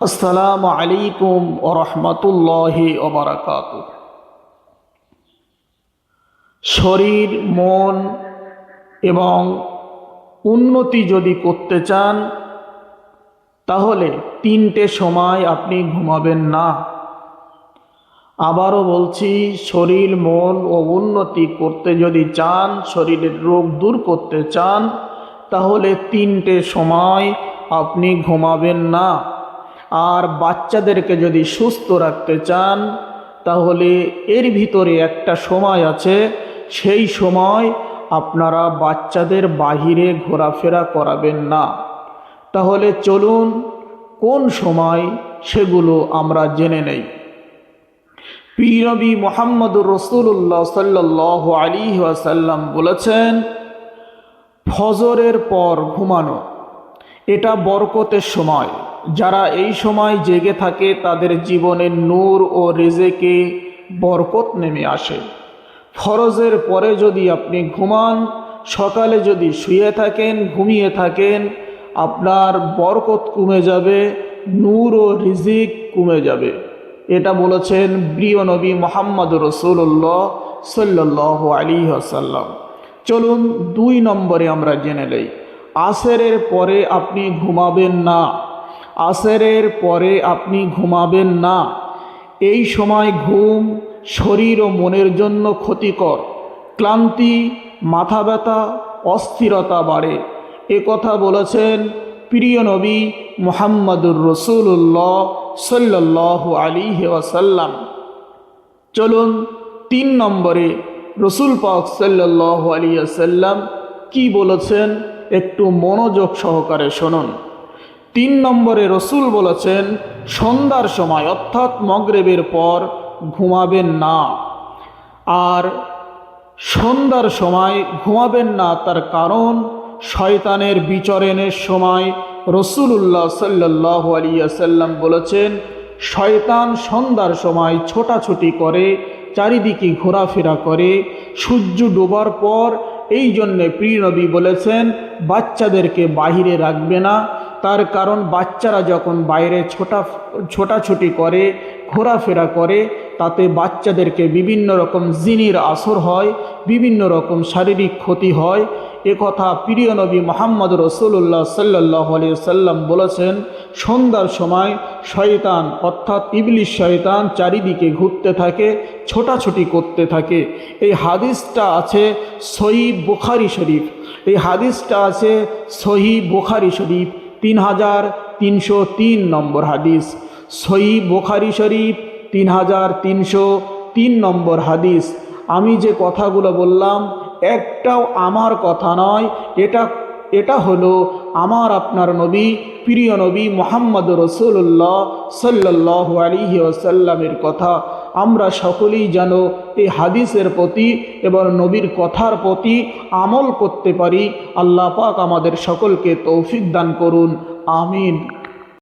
আসসালামু আলাইকুম ও রহমতুল্লাহি ওবরাকাত শরীর, মন এবং উন্নতি যদি করতে চান, তাহলে তিনটে সময় আপনি ঘুমাবেন না। আবারও বলছি, শরীর, মন ও উন্নতি করতে যদি চান, শরীরের রোগ দূর করতে চান, তাহলে তিনটে সময় আপনি ঘুমাবেন না। আর বাচ্চাদেরকে যদি সুস্থ রাখতে চান, তাহলে এর ভিতরে একটা সময় আছে। সেই সময় আপনারা বাচ্চাদের বাহিরে ঘোরাফেরা করাবেন না। তাহলে চলুন, কোন সময় সেগুলো আমরা জেনে নেই। পীরবি মোহাম্মদুর রসুল্লাহ সাল্লাহ আলী ওয়াসাল্লাম বলেছেন, ফজরের পর ঘুমানো, এটা বরকতের সময়। যারা এই সময় জেগে থাকে, তাদের জীবনের নূর ও রেজেকে বরকত নেমে আসে। ফরজের পরে যদি আপনি ঘুমান, সকালে যদি শুয়ে থাকেন, ঘুমিয়ে থাকেন, আপনার বরকত কমে যাবে, নূর ও রিজিক কমে যাবে। এটা বলেছেন প্রিয় নবী মোহাম্মদ রসুল্লাহ সাল্লাহ আলী আসাল্লাম চলুন দুই নম্বরে আমরা জেনে নেই, আসেরের পরে আপনি ঘুমাবেন না। আসেরের পরে আপনি ঘুমাবেন না। এই সময় ঘুম শরীর ও মনের জন্য ক্ষতিকর। ক্লান্তি, মাথা ব্যথা, অস্থিরতা বাড়ে। এ কথা বলেছেন প্রিয় নবী মোহাম্মদুর রসুল্লাহ সাল্লাহ আলী ওয়াসাল্লাম। চলুন তিন নম্বরে রসুল পাক সাল্লাহ আলী আসাল্লাম কি বলেছেন একটু মনোযোগ সহকারে শুনুন। তিন নম্বরে রসুল বলেছেন, সন্ধ্যার সময়, অর্থাৎ মগরেবের পর ঘুমাবেন না। আর সন্ধ্যার সময় ঘুমাবেন না, তার কারণ শয়তানের বিচরণের সময় রসুল্লাহ সাল্লাহ আলিয়াসাল্লাম বলেছেন, শয়তান সন্ধ্যার সময় ছোটাছুটি করে, চারিদিকে ঘোরাফেরা করে, সূর্য ডোবার পর, এই জন্যে প্রিয়নবী বলেছেন, বাচ্চাদেরকে বাহিরে রাখবে না তার কারণ বাচ্চারা যখন বাইরে ছোটা ছোটাছুটি করে, ঘোরাফেরা করে, তাতে বাচ্চাদেরকে বিভিন্ন রকম জিনির আসর হয়, বিভিন্ন রকম শারীরিক ক্ষতি হয়। কথা প্রিয় নবী মোহাম্মদ রসুল্লাহ সাল্লাহ সাল্লাম বলেছেন, সন্ধ্যার সময় শয়তান অর্থাৎ ইবলিশ শয়তান চারিদিকে ঘুরতে থাকে, ছোটাছুটি করতে থাকে। এই হাদিসটা আছে সহি বুখারি শরীফ। এই হাদিসটা আছে সহি বুখারি শরীফ। তিন হাজার তিনশো তিন নম্বর হাদিস। সহি বোখারি শরীফ তিন হাজার তিনশো তিন নম্বর হাদিস। আমি যে কথাগুলো বললাম, একটাও আমার কথা নয়, এটা এটা হলো আমার আপনার নবী, প্রিয় নবী মোহাম্মদ রসুল্লাহ সাল্লাহ আলী ওসাল্লামের কথা। আমরা সকলেই যেন এই হাদিসের প্রতি এবং নবীর কথার প্রতি আমল করতে পারি। আল্লাহ পাক আমাদের সকলকে তৌফিক দান করুন। আমিন।